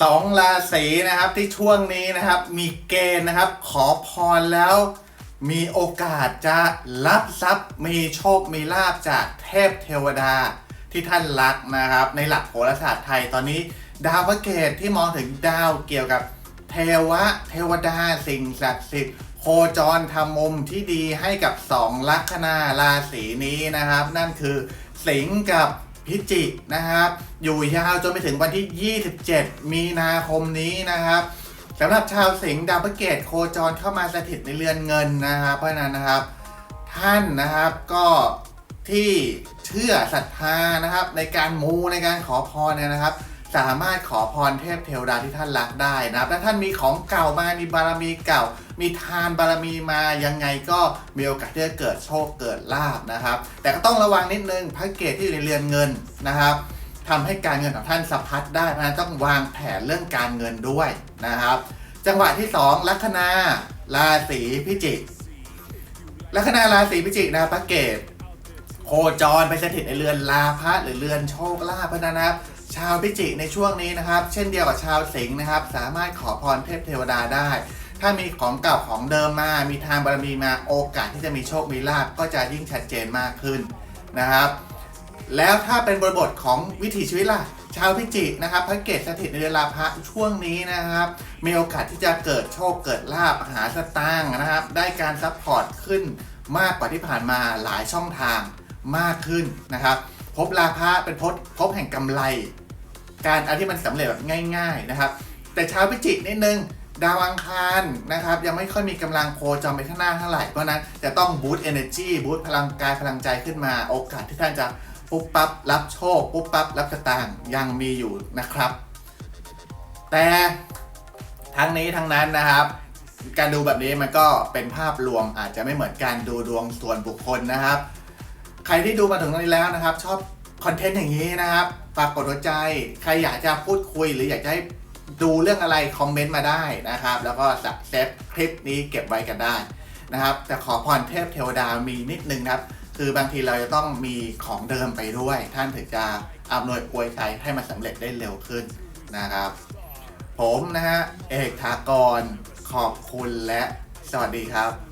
สองราศีนะครับที่ช่วงนี้นะครับมีเกณฑ์นะครับ ขอพรแล้วมีโอกาสจะรับทรัพย์มีโชคมีลาบจากเทพเทวดาที่ท่านรักนะครับ ในหลักโหราศาสตร์ไทยตอนนี้ ดาวพระเกตที่มองถึงดาวเกี่ยวกับเทวะ เทวดาสิ่งศักดิ์สิทธิ์โคจรทำมุมที่ดีให้กับสองลัคนาราศีนี้นะครับ นั่นคือสิงห์กับ พิจิกนะครับ อยู่ยาวจนไปถึงวันที่ 27 มีนาคมนี้นะครับสำหรับชาวสิงห์ดาวพระเกตโคจรเข้ามาสถิตในเรือนเงินนะครับ เพราะฉะนั้นนะครับ ท่านนะครับก็ที่เชื่อศรัทธานะครับ ในการมูในการขอพรเนี่ยนะครับ สามารถขอพรเทพเทวดาที่ท่านรักได้นะครับถ้าท่านมีของเก่ามามีบารมีเก่า มีทานบารมีมายังไงก็มีโอกาสที่จะเกิดโชคเกิดลาบนะครับ แต่ก็ต้องระวังนิดนึงพระเกตที่อยู่ในเรือนเงินนะครับทำให้การเงินของท่านสะพัดได้เพราะนั้นต้องวางแผนเรื่องการเงินด้วยนะครับ จังหวะที่ 2 ลัคนาราศีพิจิกลัคนาราศีพิจิกนะรับพระเกตโคจรไปสถิตในเรือนลาภะหรือเรือนโชคลาภนะครับ ชาวพิจิกในช่วงนี้นะครับ เช่นเดียวกับชาวสิงห์นะครับ สามารถขอพรเทพเทวดาได้ ถ้ามีของเก่าของเดิมมา มีทางบารมีมาโอกาสที่จะมีโชคมีลาภก็จะยิ่งชัดเจนมากขึ้นนะครับ แล้วถ้าเป็นบริบทของวิถีชีวิตล่ะชาวพิจิกนะครับพระเกตสถิตในเรือนลาภะช่วงนี้นะครับ มีโอกาสที่จะเกิดโชคเกิดลาภหาสตางค์นะครับ ได้การซัพพอร์ตขึ้นมากกว่าที่ผ่านมาหลายช่องทางมากขึ้นนะครับพบลาภะเป็นพบพบแห่งกำไร การอะไรที่มันสำเร็จแบบง่าย ๆนะครับ แต่ชาวพิจิกนิดนึงดาวอังคารนะครับยังไม่ค่อยมีกำลังโคจรไปข้างหน้าเท่าไหร่เพราะนั้นจะต้องบูตเอเนจีบูตพลังกายพลังใจขึ้นมาโอกาสที่ท่านจะปุ๊บปั๊บรับโชคปุ๊บปั๊บรับสตางยังมีอยู่นะครับ แต่ทั้งนี้ทั้งนั้นนะครับ การดูแบบนี้มันก็เป็นภาพรวมอาจจะไม่เหมือนการดูดวงส่วนบุคคลนะครับ ใครที่ดูมาถึงตรงนี้แล้วนะครับ ชอบ คอนเทนต์อย่างนี้นะครับฝากกดหัวใจ ใครอยากจะพูดคุยหรืออยากจะให้ดูเรื่องอะไรคอมเมนต์มาได้นะครับ แล้วก็เซฟคลิปนี้เก็บไว้กันได้นะครับ แต่ขอพรเทพเทวดามีนิดนึงนะครับ คือบางทีเราจะต้องมีของเดิมไปด้วย ท่านถึงจะอำนวยอวยใจให้มันสำเร็จได้เร็วขึ้นนะครับ ผมนะฮะเอกถากรขอบคุณและสวัสดีครับ